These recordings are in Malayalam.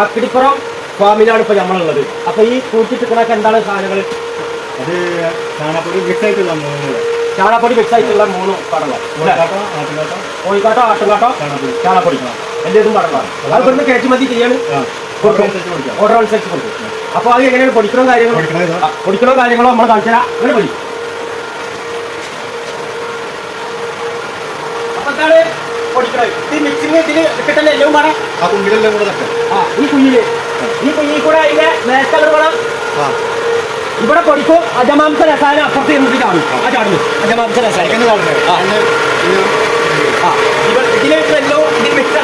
കക്കിടിപ്പുറം ഫാമിലാണ് ഇപ്പൊ നമ്മളുള്ളത് അപ്പൊ ഈ കൂട്ടിട്ടിക്കണൊക്കെ എന്താണ് സാധനങ്ങൾ അത് ചാണപ്പൊടി മിക്സ് ആയിട്ടുള്ള മൂന്ന്. ചാണപ്പൊടി മിക്സ് ആയിട്ടുള്ള മൂന്ന് പടങ്ങൾ കോഴിക്കാട്ടോ ആട്ടുകാട്ടോ. ചാണപ്പൊടി എന്റെ എന്റേതും പടങ്ങളാണ് അത് ഇവിടുന്ന് കയറ്റുമതി ചെയ്യാണ് ഓർഡർ അനുസരിച്ച് കൊടുക്കും. അപ്പൊ അത് എങ്ങനെയാണ് പൊടിക്കണോ കാര്യങ്ങളോ? പൊടിക്കണോ കാര്യങ്ങളോ നമ്മൾ കാണിച്ചു തരാം. അങ്ങനെ പൊടി. അപ്പൊ എന്താണ്? പൊടിക്കണത് ഈ മിക്സിങ് ഇതിൽ കിട്ടുന്ന എല്ലാം വേണം ആ കുണ്ടിലെല്ലാം കൂടെ തട്ടെ ആ ഈ കുഞ്ഞിൽ. ഈ കുഞ്ഞിൽ കൂടെ അതിന്റെ വേസ്റ്റ് കളർ വേണം ആ. ഇവിടെ പൊടിക്കും. അജമാംസ രസായനം അപ്പുറത്ത് ഇരുന്നിട്ട് ആ ചാടുന്നു. അജമാംസ രസായനം. ആ. ആ ഇവിടെ ഇതിലേക്ക് എല്ലാം ഇതിൽ മിക്സ്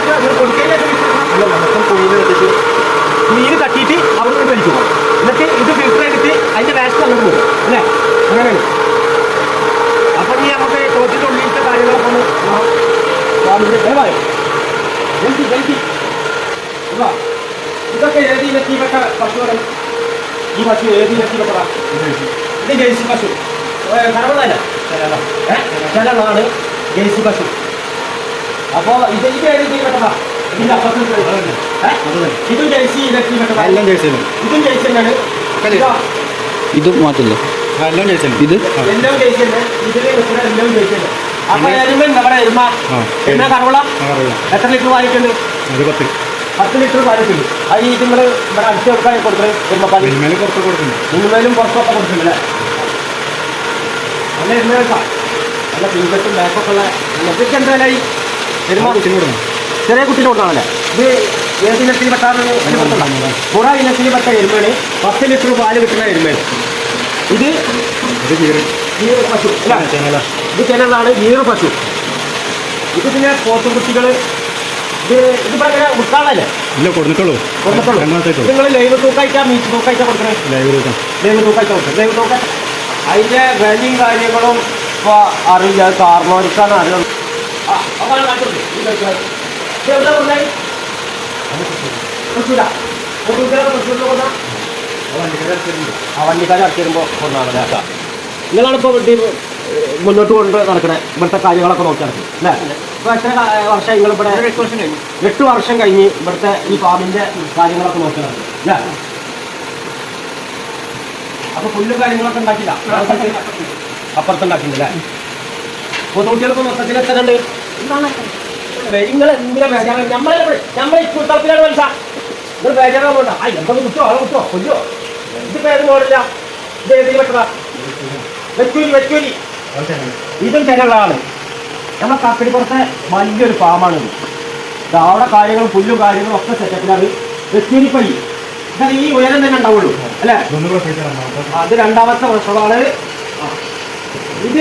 തട്ടിയിട്ട് അവിടെ വലിക്കും എന്നിട്ട് ഇത് ഫിൽറ്റർ ചെയ്തിട്ട് അതിന്റെ വേസ്റ്റ് അങ്ങോട്ട് പോകും അല്ലേ? അങ്ങനെയാണ്. അപ്പൊ നീ നമുക്ക് ഉള്ളിലത്തെ കാര്യങ്ങളൊക്കെ സ്വാമിയുടെ ദയവായി ജൽദി ജൽദി ഇതാ. ഇതൊക്കെ ഏത് ഈ പശു ഏത് ഇനത്തിൽപ്പെട്ടതാ ഇത് ജേഴ്സി പശു കറവളല്ല ജേഴ്സി പശു അപ്പോ ഇത് ഇത് ഏത് ഇനത്തിൽപ്പെട്ടതാ ഇതിന്റെ അപ്പുറത്ത് ഏ? അതല്ലേ ഇതും ജേഴ്സി എല്ലാം ഇതും ജേഴ്സി തന്നെയാണ് കളി. ഇത് മാറ്റില്ല എല്ലാം ജയിച്ചു ഇത് എല്ലാം ജയിച്ചു തന്നെ ഇതിൽ എല്ലാം തന്നെ അപ്പൊ എരുമ നമ്മുടെ എരുമ. ആ എരുമ കറവള. എത്ര ലിറ്റർ അത് പത്ത് ലിറ്റർ പാലിട്ടുണ്ട്. അത് ഈ നിങ്ങൾ ഇവിടെ അടുത്ത് കൊടുക്കാൻ കൊടുക്കുന്നത് പുറത്ത് കൊടുക്കുന്നു നിന്നുമേലും പുറത്തൊക്കെ കൊടുക്കുന്നുണ്ടല്ലേ നല്ല എരുമ നല്ല പിൻപറ്റും ബാക്കൊക്കെ ഉള്ള ഇതൊക്കെ എന്താ വില ഈ എരുമ? ചെറിയ കുട്ടിനെ കൊടുത്താണല്ലേ ഇത് ഏത് ഇനത്തിൽ പെട്ടാണ് പുറ ഇനത്തിൽ പെട്ട എരുമയാണ് പത്ത് ലിറ്റർ പാൽ കിട്ടുന്ന എരുമയാണ് ഇത് ഇത് ഗീർ പശു അല്ല ഇത് കിണറാണ് ഗീർ പശു. ഇത് പിന്നെ പോത്തുകുട്ടികൾ ഇത് ഇത് ഭയങ്കര ഉൾക്കാളല്ലേ ഇല്ല കൊടുത്തിട്ടുള്ളൂ. രണ്ടാമത്തേക്കുള്ളൂ നിങ്ങൾ ലൈവ് തൂക്കായിട്ടാ മീറ്റ് തൂക്കായിട്ടാ കൊടുക്കണേ? ലൈവ് കൊടുക്കാം ലൈവ് തൂക്കായിട്ട് കൊടുക്കണം. ലൈവ് തൂക്ക. അതിന്റെ വിലയും കാര്യങ്ങളും ഇപ്പൊ അറിയില്ല. അത് കാർന്നോർക്കാണ് അറിയാം. ആ, വണ്ടിക്കാരെ ഇറക്കി വരുമ്പോൾ കൊണ്ടാണല്ലേ നിങ്ങളാണ് ഇപ്പോൾ വണ്ടി മുന്നോട്ട് കൊണ്ട് നടക്കണേ? ഇവിടുത്തെ കാര്യങ്ങളൊക്കെ നോക്കി നടക്കുന്നത് അല്ലേ? ഇപ്പോൾ എത്ര വർഷം നിങ്ങൾ ഇവിടെ എട്ട് വർഷം കഴിഞ്ഞു. എട്ട് വർഷം കഴിഞ്ഞ് ഇവിടുത്തെ ഈ ഫാമിന്റെ കാര്യങ്ങളൊക്കെ നോക്കി നടക്കും അല്ലേ? അപ്പൊ പുല്ലും കാര്യങ്ങളൊക്കെ ഉണ്ടാക്കില്ല അപ്പുറത്തുണ്ടാക്കിയില്ലേ പൊതുകുട്ടികൾക്ക് മൊത്തത്തിൽ എത്ര ഉണ്ട്? നിങ്ങൾ എന്തിനാ ബേജാറ്? നമ്മളെ നമ്മളെ കുത്തളത്തിലാണ് മനസ്സാ നിങ്ങൾ ബേജാറാവുണ്ട? ആ എന്തൊക്കെ കുറ്റോ? ആളെ കുറ്റോ? കൊല്ലോ ഇതിപ്പോ ഏത് മോഡല്ല ഇത് ഏതിൽ പെട്ടതാ? വെച്ചൂരി വെച്ചൂലി ഇതും ചെല്ലുള്ളതാണ് നമ്മളെ കാക്കടിപ്പുറത്തെ വലിയൊരു ഫാമാണ് ഇത് അവിടെ കാര്യങ്ങളും പുല്ലും കാര്യങ്ങളും ഒക്കെ സെറ്റപ്പിലാണ് വെച്ചൂരിപ്പടി ഇതാണ് ഈ ഉയരം തന്നെ ഉണ്ടാവുള്ളൂ അല്ലേ? അത് രണ്ടാമത്തെ വർഷമാണ്. ഇത്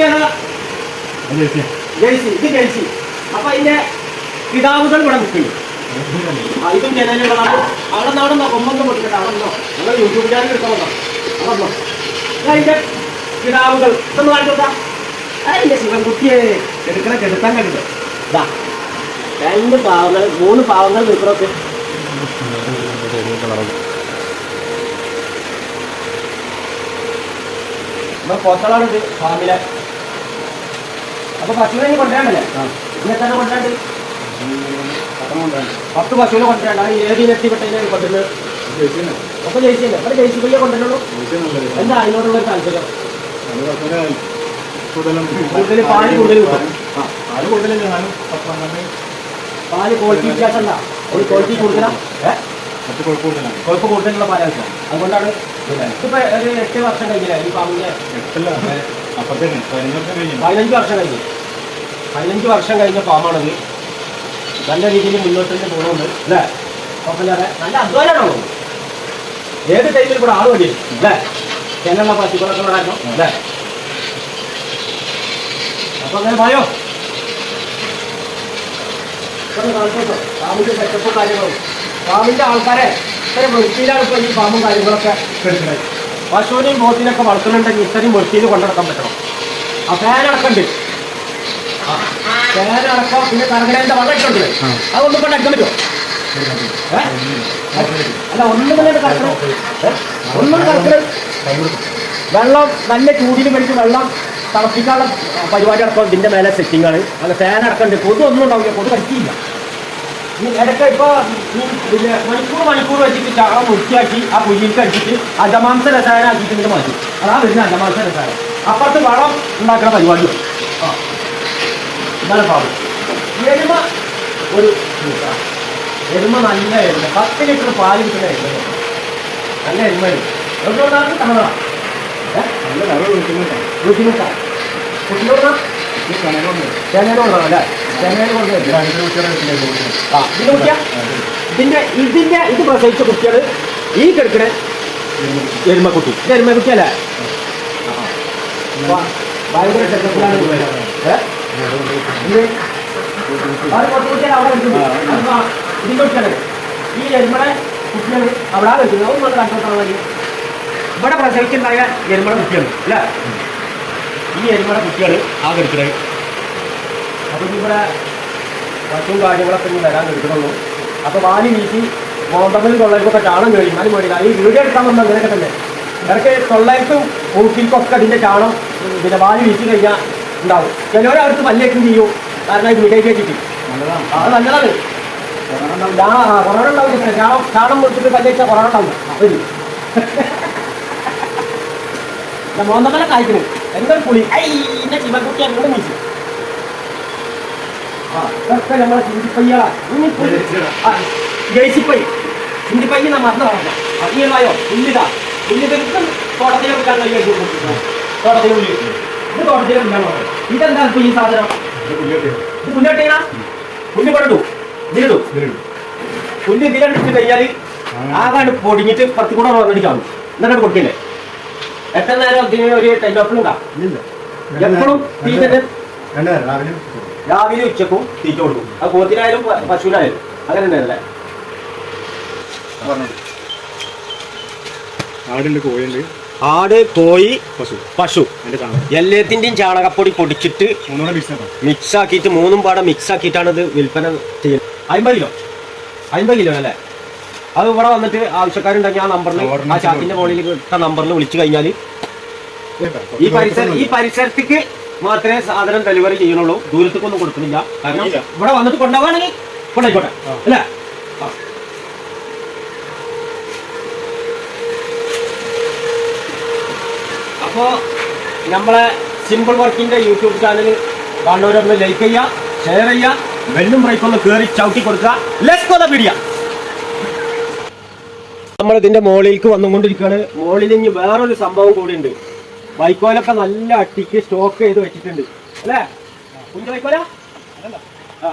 ജയ്സി. ഇത് ജേഴ്സി അപ്പൊ അതിന്റെ പിതാവുകൾ ഇവിടെ നിൽക്കുന്നു. ഇതും ജനലുകളാണ് അവിടെ നിന്നാണെന്നോ കൊമ്പൊന്നും പൊട്ടിക്കട്ടെ. അവിടെ നിന്നോ? നിങ്ങൾ യൂട്യൂബ് ചാനൽ എടുക്കണോ അതിന്റെ പിതാവുകൾ. നമ്മൾ കാണിച്ചോട്ടാ അതിന്റെ ശിവൻകുട്ടിയെ എടുക്കണ കെടുത്താൻ കണ്ടിട്ട്. ഇതാ രണ്ട് പാവങ്ങൾ മൂന്ന് പാവങ്ങൾ നിൽക്കണൊക്കെ. ഇത് ഫാമിലെ. അപ്പൊ പശുവിനെ കൊണ്ടുവരാണ്ടല്ലേ ഇന്നെ തന്നെ കൊണ്ടുവരാണ്ട്? പത്ത് പശുവിനെ കൊണ്ടുവരാണ്ട്. അത് ഏത് ഇനത്തിൽപ്പെട്ടതിനെ കൊണ്ടുവരുന്നത്? ഒക്കെ ജയിച്ചില്ല അവിടെ ജയിച്ചു പോയി കൊണ്ടുവരുള്ളൂ എന്താ അതിനോടുള്ള താല്പര്യം? കൂടുതൽ പാൽ കൂടുതൽ അത് കൂടുതലല്ലേ ഞാനും പത്ത് പന്ത്രണ്ട് പാൽ ക്വാളിറ്റി വ്യത്യാസമല്ല ഒരു ക്വാളിറ്റി കൂടുതലാ? ഏഹ് പത്ത് കുഴപ്പമില്ല കൊഴുപ്പ് കൂടുതലുള്ള പാലാണ് അതുകൊണ്ടാണ് ഇതിപ്പോ ഒരു എട്ട് വർഷം കഴിഞ്ഞില്ലേ ഈ പാമ്പിന്റെ? എട്ടല്ല അപ്പത്തേന് പതിനഞ്ച് വർഷം കഴിഞ്ഞു. പതിനഞ്ച് വർഷം കഴിഞ്ഞു. പതിനഞ്ച് വർഷം കഴിഞ്ഞ ഫാമാണത് നല്ല രീതിയിൽ മുന്നോട്ട് പോകുന്നുണ്ട് അല്ലേ? കുഴപ്പമില്ലാതെ നല്ല അധ്വാനമാണോ ഏത് ടൈമിൽ കൂടെ വേണ്ടി അല്ലേ? ചെന്നുള്ള പശുക്കളൊക്കെ ഉണ്ടായിരുന്നു അല്ലേ അപ്പൊ അങ്ങനെ പറയോ ഫാമിന്റെ സെറ്റപ്പും കാര്യങ്ങളും ഫാമിന്റെ ആൾക്കാരെ ഇത്രയും വൃത്തിയിലാണ് ഇപ്പൊ ഈ ഫാമും കാര്യങ്ങളൊക്കെ എടുക്കുന്നത് പശുവിനെയും ബോട്ടിനൊക്കെ വളർത്തുന്നുണ്ടെങ്കിൽ ഇത്രയും വൃത്തിയിൽ കൊണ്ടുനടക്കാൻ പറ്റണം ആ ഫാനടക്കുണ്ട് ഫാനടക്കം പിന്നെ കറങ്ങണേന്റെ വെള്ളം ഇട്ടുണ്ട് അതൊന്നും കൊണ്ട് അടിക്കാൻ പറ്റുമോ അല്ല ഒന്നും തന്നെ കറക്കണം ഒന്നും കറക്കണം വെള്ളം നല്ല ചൂടിന് മേടിച്ച് വെള്ളം തിളപ്പിക്കാനുള്ള പരിപാടി അടക്കം ഇതിന്റെ മേലെ ആണ്. അങ്ങനെ ഫാൻ അടക്കണ്ട് കൊതു ഒന്നും ഉണ്ടാവില്ല. കൊതു കടിക്കില്ല ഈ ഇടയ്ക്ക് ഇപ്പൊ പിന്നെ മണിക്കൂർ മണിക്കൂർ വെച്ചിട്ട് ചാളം വൃത്തിയാക്കി ആ പുല്ലിലേക്ക് അടിച്ചിട്ട് അജമാംസ രസായനം ആക്കിയിട്ട് മാറ്റി. അതാ വരുന്ന അജമാംസ രസായനം അപ്പുറത്ത് വളം ഉണ്ടാക്കുന്ന പരിപാടിയും ആ. പാമ്പ് എരുമ ഒരു. എരുമ നല്ല എരുമ. പത്ത് ലിറ്റർ പാൽ കിട്ടുന്ന എരുമ. നല്ല എരുമയാണ് കുട്ടികളെ ആ ഇതിന്റെ ഇതിന്റെ ഇത് പ്രസവിച്ച കുട്ടികൾ ഈ കിടക്കണ എരുമക്കുട്ടി ഇത് എരുമക്കുട്ടി അല്ലേ ഈ എരുമടെ കുട്ടികൾ അവിടെ വെക്കുന്നത് ഒന്ന് വന്ന് കണ്ടോട്ടാ മതി ഇവിടെ പ്രസവിച്ചുണ്ടായ എരുമയുടെ കുട്ടിയാണ് അല്ലേ? ഈ എരുമയുടെ കുട്ടികൾ ആ കിടക്കുന്നത് അപ്പൊ ഇവിടെ മറ്റും കാര്യങ്ങളൊക്കെ ഇനി വരാൻ എടുക്കണുള്ളൂ അപ്പൊ വാലി വീശി ഗോതമ്പിൽ തൊള്ളേർക്കൊക്കെ ചാണം കഴിയും അതിന് വേണ്ടി ഈ വീഡിയോ എടുക്കാൻ വന്ന അങ്ങനെയൊക്കെ തന്നെ. ഇടയ്ക്ക് തൊള്ളേർക്കും മൂക്കിൽക്കൊക്കെ അതിന്റെ ചാണം പിന്നെ വാലി വീശി കഴിഞ്ഞാൽ ഉണ്ടാവും. ചിലവരെ അടുത്ത് പല്ലേക്കും ചെയ്യും. കാരണം ഇത് മിഠായി കിട്ടി നല്ലതാണ്. അത് നല്ലതാണ്. കൊറോണ ഉണ്ടാവും. ചാണം ചാണം മുറിച്ചിട്ട് പല്ലേച്ചാൽ കൊറോണ ഉണ്ടാവില്ല വരും മോന്തമ്മലെ കായ്ക്കുന്നു എന്തൊരു പുളി ഐ ഇന്നെ ശിവകുട്ടി അങ്ങോട്ട് വീശി ആ, ഇതൊക്കെ നമ്മളെ ചിന്തിപ്പയ്യളാ. ഇനി പുല്ല്. ആ, ജേഴ്സിപ്പൈ. ചിന്തിപ്പൈ എന്നാ മറന്നു പറഞ്ഞത്. ആ, ഈ ഉള്ളായോ? പുല്ലിതാ. പുല്ലിതൊക്കെ തോട്ടത്തിലെ വിൽക്കാൻ കഴിയും. തോട്ടത്തിലെ പുല്ല്. ഇത് തോട്ടത്തിലെ വിൽക്കാൻ ഇതെന്താ ഇപ്പൊ ഈ സാധനം ഇത് പുല്ലട്ടീനാ പുല്ല് പടടു ഇതിലിടൂ പുല്ല് ഇതിലെടുത്ത് കഴിഞ്ഞാൽ ആകാണ്ട് പൊടിഞ്ഞിട്ട് പത്തി കൂടെ വന്നിട്ടാവും എന്നിട്ട് കൊടുക്കില്ലേ എത്ര നേരം ഇതിന് ഒരു ടൈലോപ്പിലുണ്ടാ ഇല്ല എപ്പോഴും തീറ്റ രണ്ട് നേരം. രാവിലെ ഉച്ചക്കും തീറ്റ കൊടുക്കും. അത് പോത്തിനായാലും പശുവിനായാലും അങ്ങനെ ആടുണ്ട് കോഴിയുണ്ട്. ആട് കോഴി പശു. എല്ലാത്തിന്റെയും ചാണകപ്പൊടി പൊടിച്ചിട്ട് മിക്സ് ആക്കിയിട്ട് മൂന്നും പാടെ മിക്സ് ആക്കിയിട്ടാണ് ഇത് വിൽപ്പന ചെയ്യുന്നത്. അമ്പത് കിലോ. അമ്പത് കിലോ അല്ലേ? അത് ഇവിടെ വന്നിട്ട് ആവശ്യക്കാരുണ്ടെങ്കിൽ ആ നമ്പറിൽ ആ ഷാപ്പിന്റെ മുകളിൽ ഇട്ട നമ്പറിൽ വിളിച്ചു കഴിഞ്ഞാൽ ഈ പരിസര ഈ പരിസരത്തേക്ക് മാത്രമേ സാധനം ഡെലിവറി ചെയ്യണുള്ളൂ ദൂരത്തേക്കൊന്നും കൊടുക്കുന്നില്ല. കാരണം ഇവിടെ വന്നിട്ട് കൊണ്ടുപോവാണെങ്കിൽ കൊണ്ടായിക്കോട്ടെ. അല്ലേ? അപ്പോൾ അപ്പോ നമ്മളെ സിമ്പിൾ വർക്കിന്റെ യൂട്യൂബ് ചാനൽ കാണുന്നവരൊന്ന് ലൈക്ക് ചെയ്യുക ഷെയർ ചെയ്യുക ബെല്ലും ബ്രൈക്കൊന്ന് കയറി ചവിട്ടി കൊടുക്കുക. ലെസ് കൊല പിടിയ നമ്മൾ ഇതിന്റെ മുകളിലേക്ക് വന്നുകൊണ്ടിരിക്കുകയാണ്. മുകളിൽ ഇനി വേറൊരു സംഭവം കൂടി ഉണ്ട് വൈക്കോലൊക്കെ നല്ല അട്ടിക്ക് സ്റ്റോക്ക് ചെയ്ത് വെച്ചിട്ടുണ്ട്. അല്ലേ? കുഞ്ഞു വൈക്കോല ആ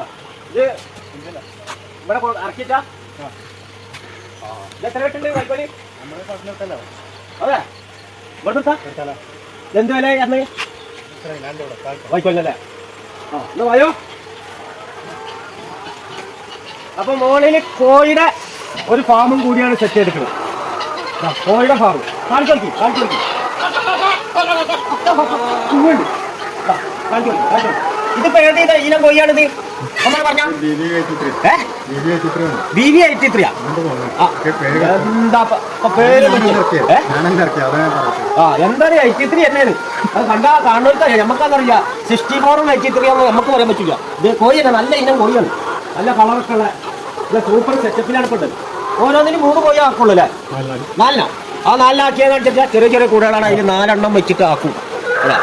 ഇത് ഇവിടെ ഇറക്കിട്ടാ എത്ര വെട്ടുണ്ട് വൈക്കോൽ അതെ. ഇവിടെ? എന്ത് വില അന്ന് വൈക്കോലല്ലേ ആ എന്നാ വായോ? അപ്പൊ മോളിൽ കോഴിയുടെ ഒരു ഫാമും കൂടിയാണ് സെറ്റ് ദാ, കോഴിയുടെ ഫാം. കാണിച്ചു കാണിച്ചു നോക്കി ഇങ്ങോട്ട്. ദാ, കാണിച്ചു നോക്കി, കാണിച്ചു നോക്കി. ഇതിപ്പോ ഏത് ഇനം- ഇനം കോഴിയാണിത് നമ്മൾ പറഞ്ഞ. ഏ? ബി വി എയ്റ്റി ത്രീയാ? ആ. എന്താ പേര് ആ ത്രീ അത് കണ്ടാ നമുക്കതറിയാം സിക്സ്റ്റി ഫോറും ഐറ്റി ത്രീ ആണെന്ന് നമുക്ക് പറയാൻ പറ്റില്ല. ഇത് കോഴിയാണ് നല്ല ഇനം കോഴിയാണ്. നല്ല കളറൊക്കെ ഉള്ള സൂപ്പർ സെറ്റപ്പിലാണ് ഉള്ളത്. ഓരോന്നിനും മൂന്ന് പോയി ആക്കുള്ളൂ അല്ലേ? നാലിനാ ആ നാലിനാക്കിയെന്ന് വെച്ചാൽ ചെറിയ ചെറിയ കൂടുതലാണ് അതിൽ നാലെണ്ണം വെച്ചിട്ട് ആക്കും. അല്ലേ?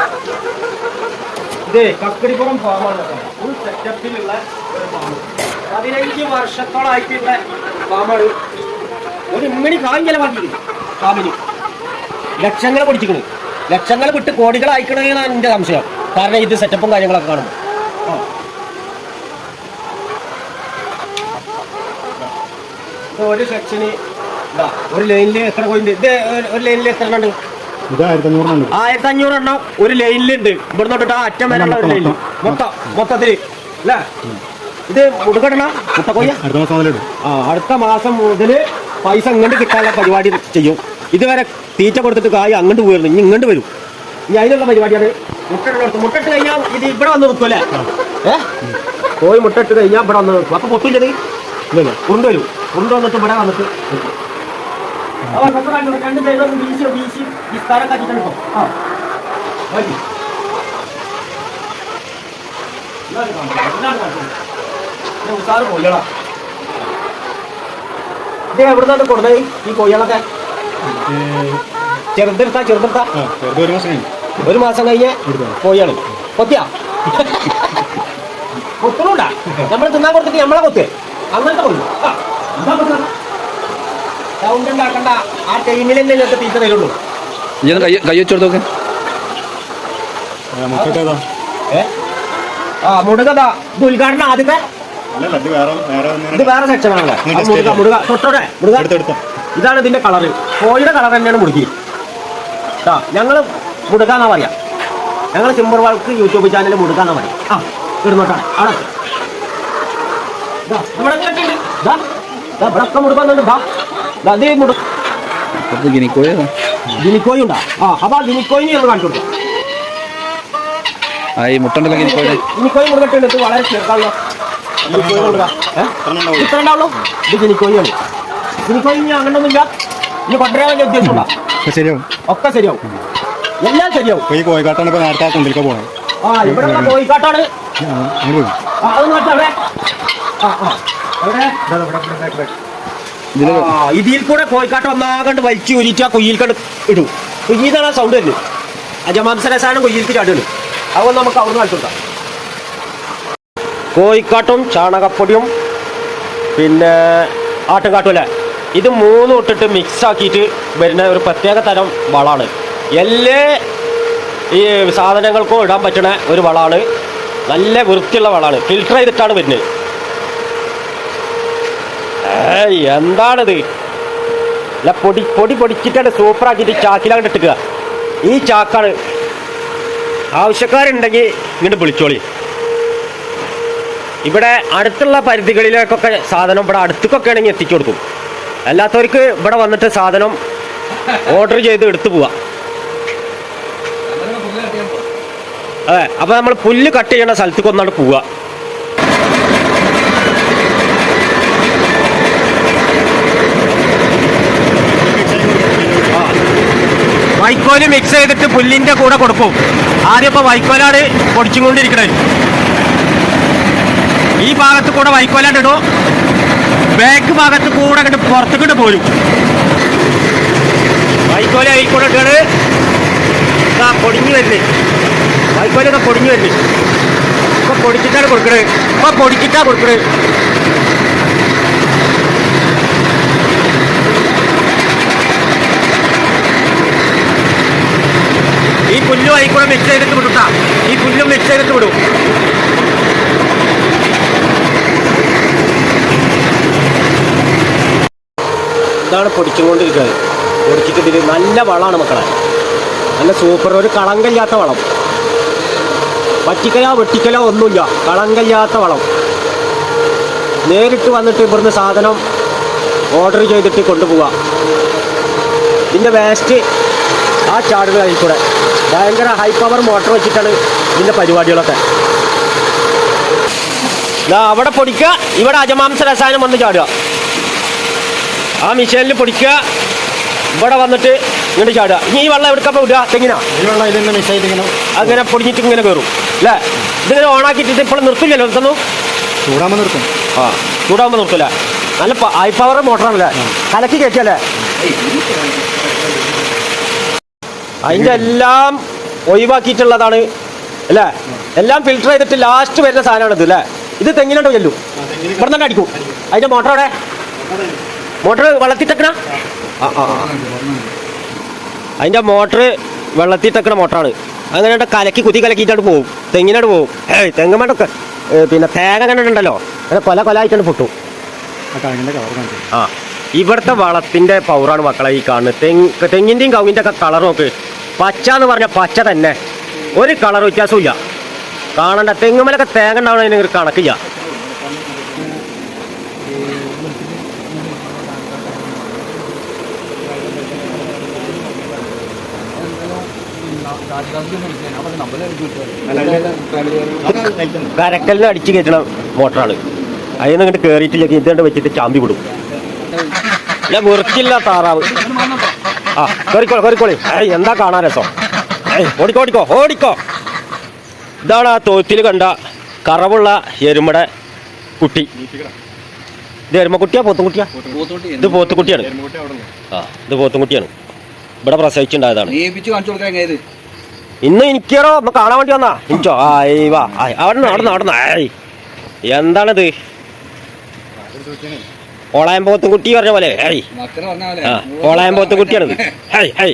ഇത് കക്കടിപ്പുറം ഫാമാണ് ഫുൾ സെറ്റപ്പിലുള്ള ഒരു ഫാം. പതിനഞ്ച് വർഷത്തോളായിട്ടുള്ള ഫാമാണ്. ഒരു ഇമ്മണി കായും ചെലവാക്കിയിരുന്നു ഫാമിന്. ലക്ഷങ്ങൾ പിടിച്ചിക്കണ് ലക്ഷങ്ങൾ വിട്ട് കോടികൾ അയക്കണമെന്നാണ് എന്റെ സംശയം. കാരണം ഇത് സെറ്റപ്പും കാര്യങ്ങളൊക്കെ കാണുമ്പോൾ ഒരു സെക്ഷന് ഒരു ലൈനിൽ എത്ര കോയിന്റ് ഇത് ഒരു- ലൈനിൽ എത്ര എണ്ണം ഉണ്ട്? ആയിരത്തി അഞ്ഞൂറ് എണ്ണം ഒരു ലൈനിലുണ്ട് ഇവിടെ തൊട്ടിട്ട് ആ അറ്റം വരെയുള്ള ഒരു ലൈനിൽ മൊത്തം മൊത്തത്തിൽ. അല്ലേ? ഇത് മുടുകടണ മുട്ടക്കൊയ്യ അടുത്ത മാസം മുതലിടും ആ അടുത്ത മാസം മുതൽ പൈസ ഇങ്ങോട്ട് കിട്ടാനുള്ള പരിപാടി ചെയ്യും. ഇതുവരെ തീറ്റ കൊടുത്തിട്ട് കായ് അങ്ങോട്ട് പോയിരുന്നു. ഇനി ഇങ്ങോട്ട് വരും. ഇനി അതിനുള്ള പരിപാടിയാണ് മുട്ടിട്ട് മുട്ടിട്ട് കഴിഞ്ഞാൽ ഇത് ഇവിടെ വന്ന് നിൽക്കുമല്ലേ ഏ? കോഴി മുട്ടിട്ട് കഴിഞ്ഞാൽ ഇവിടെ വന്ന് നിൽക്കും. അപ്പൊ പൊട്ടില്ലത്? ഇല്ലല്ലോ? കൊണ്ടുവരും. കൊണ്ടുവന്നിട്ട് ഇവിടെ വന്നിട്ട്? രണ്ട് വീശി വീശി. ആ. മതി. ഉസാറ് ഇത് എവിടുന്നാണ് കൊടുത്തത് ഈ കോഴികളൊക്കെ? ചെറുതെടുത്താ ചെറുതെടുത്താ. ഒരു മാസം കഴിഞ്ഞു. ഒരു മാസം കഴിഞ്ഞ് കൊയ്യാണ് കൊത്തിയാ? കൊത്തണുണ്ടാ നമ്മൾ തിന്നാൻ കൊടുത്തിട്ട് നമ്മളെ കൊത്ത് അങ്ങനത്തെ കൊല്ലു സൗണ്ട് ഉണ്ടാക്കണ്ട. ആ ടൈമിൽ തന്നെ ഇതൊന്ന് കൈ കൈ ആ മുടുകതാ ഇത് ഉദ്ഘാടനം ആദ്യത്തെ? ഇത് വേറെ മുടുക. മുടുക തൊട്ടോടെ മുടുക ഇതാണ് ഇതിന്റെ കളറ് കോഴിയുടെ കളർ തന്നെയാണ് മുടുക്കി. ആ ഞങ്ങൾ മുടുകാന്നാ പറയാ. ഞങ്ങൾ സിംബർ വാൾക്ക് യൂട്യൂബ് ചാനൽ മുടുക്കാന്നാ പറയാ. ആ ഇടുന്നോട്ടാണ് അവിടെ. ഗിനിക്കോയോ? ഗിനിക്കോയി ഉണ്ടാ? ആ അപ്പൊ ആ ഗിനിക്കോയിനെ ഒന്ന് കാണിച്ചു കൊടുക്കും. ആ ഈ മുട്ടുണ്ടല്ലോ ഗിനിക്കോയുടെ ഗിനിക്കോയി മുടുകട്ടുണ്ട് വളരെ ഉണ്ടാവുള്ളൂ. ഇത്ര ഉണ്ടാവുള്ളൂ? ഇത് ഗിനിക്കോയിയാണ്. ഗിനിക്കോയി ഇനി അങ്ങനൊന്നുമില്ല. ഇനി കൊണ്ടുവരാൻ വലിയ ഉദ്ദേശമുണ്ടോ ശരിയാവും. ഒക്കെ ശരിയാവും. എല്ലാം ശരിയാവും. ഈ കോഴിക്കാട്ടാണ് ഇപ്പൊ നേരത്തെ ആ കുണ്ടിലേക്ക് പോണത്. ആ ഇവിടെ കോഴിക്കാട്ടാണ്. അത് നോക്കാം അവിടെ. ആ ആ. ആ, ഇതിൽ കൂടെ കോഴിക്കാട്ട് ഒന്നാകണ്ട് വലിച്ചു ഊരിയിട്ട് ആ കണ്ട് ഇടും. കുയ്യിന്നാണ് സൗണ്ട് വരുന്നത്. അജമാംസരസാണ് കുയ്യിലേക്ക് ചാടുന്നത് അതുകൊണ്ട് നമുക്ക് അവിടുന്ന് കളിച്ചുകൊടുക്കാം കോഴിക്കാട്ടും ചാണകപ്പൊടിയും പിന്നെ ആട്ടുംകാട്ടും അല്ലേ? ഇത് മൂന്നും ഇട്ടിട്ട് മിക്സ് ആക്കിയിട്ട് വരുന്ന ഒരു പ്രത്യേക തരം വളമാണ്. എല്ലാ ഈ സാധനങ്ങൾക്കും ഇടാൻ പറ്റുന്ന ഒരു വളമാണ്. നല്ല വൃത്തിയുള്ള വളമാണ്. ഫിൽട്ടർ ചെയ്തിട്ടാണ് വരുന്നത്. എന്താണിത്? അല്ല പൊടി പൊടി പൊടിച്ചിട്ടാണ് സൂപ്പറാക്കിയിട്ട് ചാക്കിലാണ് ഇട്ടിക്കുക. ഈ ചാക്കാണ്. ആവശ്യക്കാരുണ്ടെങ്കിൽ ഇങ്ങോട്ട് വിളിച്ചോളി. ഇവിടെ അടുത്തുള്ള പരിധികളിലേക്കൊക്കെ സാധനം ഇവിടെ അടുത്തേക്കൊക്കെ ആണെങ്കിൽ എത്തിച്ചു കൊടുക്കും. അല്ലാത്തവർക്ക് ഇവിടെ വന്നിട്ട് സാധനം ഓർഡർ ചെയ്ത് എടുത്തു പോവാ. അതെ അപ്പൊ നമ്മൾ പുല്ല് കട്ട് ചെയ്യേണ്ട സ്ഥലത്തേക്ക് ഒന്നാണ് പോവുക വൈക്കോൽ മിക്സ് ചെയ്തിട്ട് പുല്ലിന്റെ കൂടെ കൊടുക്കും. ആദ്യം ഇപ്പൊ വൈക്കോലാണ് പൊടിച്ചുകൊണ്ടിരിക്കുന്നത് ഈ ഭാഗത്ത് കൂടെ വൈക്കോലാണ്ട് ഇടും. ബാക്ക് ഭാഗത്ത് കൂടെ അങ്ങോട്ട് പുറത്തേക്കിട്ട് പോരും. വൈക്കോല കൂടെ ഇട്ടാണ് പൊടിഞ്ഞു വരുന്നത് വൈക്കോലൊക്കെ പൊടിഞ്ഞു വരുന്നത് ഇപ്പൊ പൊടിച്ചിട്ടാണ് കൊടുക്കണത് ഇപ്പൊ പൊടിച്ചിട്ടാണ് കൊടുക്കണത് ഈ പുല്ലും അതിൽ കൂടെ മിക്സ് ചെയ്തിട്ട് വിടുട്ടാ ഈ പുല്ലും മിക്സ് ചെയ്തിട്ട് വിടും. ഇതാണ് പൊടിച്ചുകൊണ്ടിരിക്കുന്നത്. പൊടിച്ചിട്ട് നല്ല വളമാണ് മക്കളെ. നല്ല സൂപ്പർ ഒരു കളങ്കല്ലാത്ത വളം. പറ്റിക്കലോ വെട്ടിക്കലോ ഒന്നുമില്ല. കളങ്കല്ലാത്ത വളം. നേരിട്ട് വന്നിട്ട് ഇവിടുന്ന് സാധനം ഓർഡർ ചെയ്തിട്ട് കൊണ്ടുപോവുക ഇതിന്റെ വേസ്റ്റ് ആ ചാടുകളായിക്കൂടെ ഭയങ്കര ഹൈ പവർ മോട്ടർ വെച്ചിട്ടാണ് ഇതിന്റെ പരിപാടികളൊക്കെ. അവിടെ പൊടിക്കുക. ഇവിടെ അജമാംസ രസായനം വന്ന് ചാടുക. ആ മിഷീനിൽ പൊടിക്കുക. ഇവിടെ വന്നിട്ട് ഇങ്ങോട്ട് ചാടുക. ഇനി ഈ വെള്ളം എവിടേക്കപ്പോൾ വിടുക തെങ്ങിനാ. അങ്ങനെ പൊടിഞ്ഞിട്ട് ഇങ്ങനെ കയറും അല്ലേ? ഇതിങ്ങനെ ഓണാക്കിയിട്ട് ഇപ്പോൾ നിർത്തില്ലല്ലോ? നിർത്തുന്നു. ചൂടാകുമ്പോൾ നിർത്തും. ആ ചൂടാകുമ്പോൾ നിർത്തില്ല നല്ല ഹൈ പവർ മോട്ടറാണല്ലേ കലക്കി കയറ്റിയല്ലേ? അതിന്റെ എല്ലാം ഒഴിവാക്കിയിട്ടുള്ളതാണ് അല്ലേ? എല്ലാം ഫിൽട്ടർ ചെയ്തിട്ട് ലാസ്റ്റ് വരുന്ന സാധനമാണിത് അല്ലേ? ഇത് തെങ്ങിനോട്ട് ചെല്ലും? ഇവിടെ തന്നെ അടിക്കും. അതിന്റെ മോട്ടർ അവിടെ മോട്ടർ വെള്ളത്തിൽ തക്കണ ആ. അതിന്റെ മോട്ടർ വെള്ളത്തിൽ തക്കണ മോട്ടറാണ് അങ്ങനെ കലക്കി കുത്തി കലക്കിയിട്ടാണ് പോകും തെങ്ങിനോട് പോകും ഏയ് തെങ്ങുമേണ്ടൊക്കെ പിന്നെ തേങ്ങ കണ്ടിട്ടുണ്ടല്ലോ? അങ്ങനെ കൊല കൊല ആയിട്ടാണ് പൊട്ടും ആ. ഇവിടുത്തെ വളത്തിന്റെ പൗറാണ് മക്കളെ ഈ കാണുന്നത്. തെങ്ങ് തെങ്ങിന്റെയും കവിന്റെ ഒക്കെ കളർ നോക്ക്. പച്ച എന്ന് പറഞ്ഞ പച്ച തന്നെ. ഒരു കളർ വ്യത്യാസവും ഇല്ല. കാണണ്ട തെങ്ങുമലൊക്കെ തേങ്ങ ഉണ്ടാവണതിന് ഒരു കണക്കില്ല. കരക്കലിന് അടിച്ച് കയറ്റണ മോട്ടറാണ്. അതിൽ നിന്ന് ഇങ്ങോട്ട് കയറിയിട്ടില്ലെങ്കിൽ ഇതുകൊണ്ട് വെച്ചിട്ട് ചാമ്പി വിടും. ഞാൻ വെറുക്കില്ല താറാവ്. ആ കയറിക്കോളെ കയറിക്കോളി ഏയ് എന്താ കാണാൻ രസം? ഏയ് ഓടിക്കോ ഓടിക്കോ ഓടിക്കോ. ഇതാണ് ആ തോത്തിൽ കണ്ട കറവുള്ള എരുമയുടെ കുട്ടി. ഇത് എരുമക്കുട്ടിയാ പോത്തുംകുട്ടിയാ? ഇത് പോത്തുകുട്ടിയാണ്. ആ ഇത് പോത്തുംകുട്ടിയാണ്. ഇവിടെ പ്രസവിച്ചുണ്ടായതാണ് ഇന്ന് എനിക്കേടോ കാണാൻ വേണ്ടി വന്നാ. എനിക്കോ ആ വാ. അവിടെ നടന്നു അവിടെ എന്താണിത്? ഓളായം കുട്ടി പറഞ്ഞ പോലെ. കുട്ടിയാണ് ആ ഹൈ ഹൈ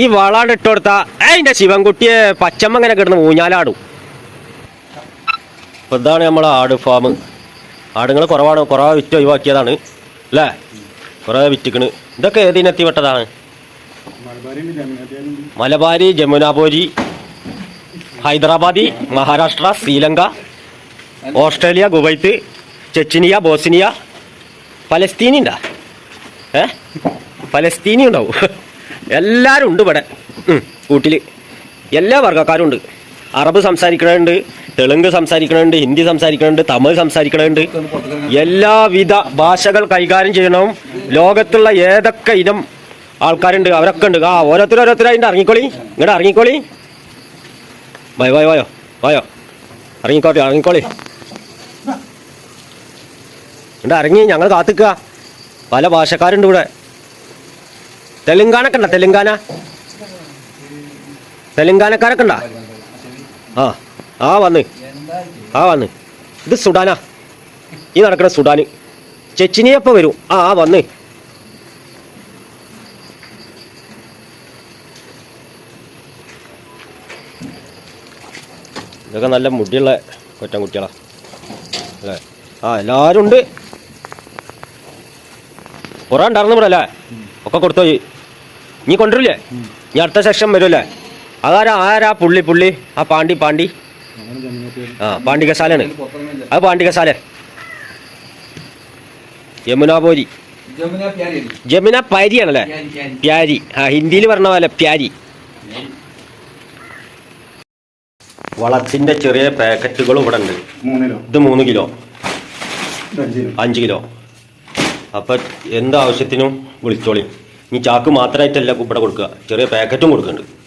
ഈ വളാണ്ട് ഇട്ട് കൊടുത്താ അതിന്റെ ശിവൻകുട്ടിയെ പച്ചമ്മ ഇങ്ങനെ കിടന്ന് ഊഞ്ഞാലാടും. അപ്പൊ ഇതാണ് നമ്മളെ ആട് ഫാം ആടുങ്ങൾ കുറവാണ് കുറവാ വിറ്റ് ഒഴിവാക്കിയതാണ്. അല്ലേ? കുറേ വിറ്റിക്കണ്. ഇതൊക്കെ ഏതിനെത്തിപ്പെട്ടതാണ് Malabari Jamunapari Hyderabadi Maharashtra Sri Lanka Australia Kuwait Chechnya Bosnia പലസ്തീനി ഉണ്ടാ ഏ? പലസ്തീനി ഉണ്ടാവും എല്ലാവരും ഉണ്ട് ഇവിടെ. കൂട്ടിൽ എല്ലാ വർഗക്കാരും ഉണ്ട് അറബ് സംസാരിക്കണുണ്ട് തെലുങ്ക് സംസാരിക്കണുണ്ട് ഹിന്ദി സംസാരിക്കണുണ്ട് തമിഴ് സംസാരിക്കണുണ്ട്. എല്ലാവിധ ഭാഷകൾ കൈകാര്യം ചെയ്യണം. ലോകത്തുള്ള ഏതൊക്കെ ഇനം ആൾക്കാരുണ്ട് അവരൊക്കെ ഉണ്ട്. ആ ഓരോരുത്തർ ഓരോരുത്തരായിട്ട് ഇറങ്ങിക്കോളി. ഇങ്ങോട്ട് ഇറങ്ങിക്കോളി. വയോ വയോ വയോ വയോ. ഇറങ്ങിക്കോട്ടെ ഇറങ്ങിക്കോളി. ഇങ്ങോട്ട് ഇറങ്ങി ഞങ്ങൾ കാത്തിക്കുക പല ഭാഷക്കാരുണ്ട് ഇവിടെ. തെലുങ്കാനൊക്കെ ഉണ്ടോ? തെലുങ്കാന? തെലുങ്കാനക്കാരൊക്കെ ഉണ്ടോ? ആ ആ വന്ന്. ആ വന്ന്. ഇത് സുഡാനാ. ഈ നടക്കണ സുഡാന്. ചെച്ചിനിയപ്പോൾ വരും? ആ ആ വന്ന്. ഇതൊക്കെ നല്ല മുടിയുള്ള കൊറ്റൻ കുട്ടികളാ. അല്ലേ? ആ എല്ലാവരും ഉണ്ട്. കുറേ ഉണ്ടായിരുന്നു ഇവിടെ അല്ലേ ഒക്കെ കൊടുത്തോ. നീ കൊണ്ടുവരില്ലേ? നീ അടുത്ത സെക്ഷൻ വരുമല്ലേ? അതാരാ ആരാ പുള്ളി പുള്ളി? ആ പാണ്ടി പാണ്ടി. ആ പാണ്ടി കസാലാണ് അത് പാണ്ടി കസാല യമുനാപോരി ജമുന പാരിയാണല്ലേ പ്യാരി ആ ഹിന്ദിയിൽ പറഞ്ഞ പോലെ പ്യാരി. വളത്തിന്റെ ചെറിയ പാക്കറ്റുകളും ഇവിടെ ഉണ്ട് ഇത് മൂന്ന് കിലോ. അഞ്ച് കിലോ. അപ്പൊ എന്താവശ്യത്തിനും വിളിച്ചോളി. ഇനി ചാക്ക് മാത്രമായിട്ടല്ല ഇവിടെ കൊടുക്കുക ചെറിയ പാക്കറ്റും കൊടുക്കുന്നുണ്ട്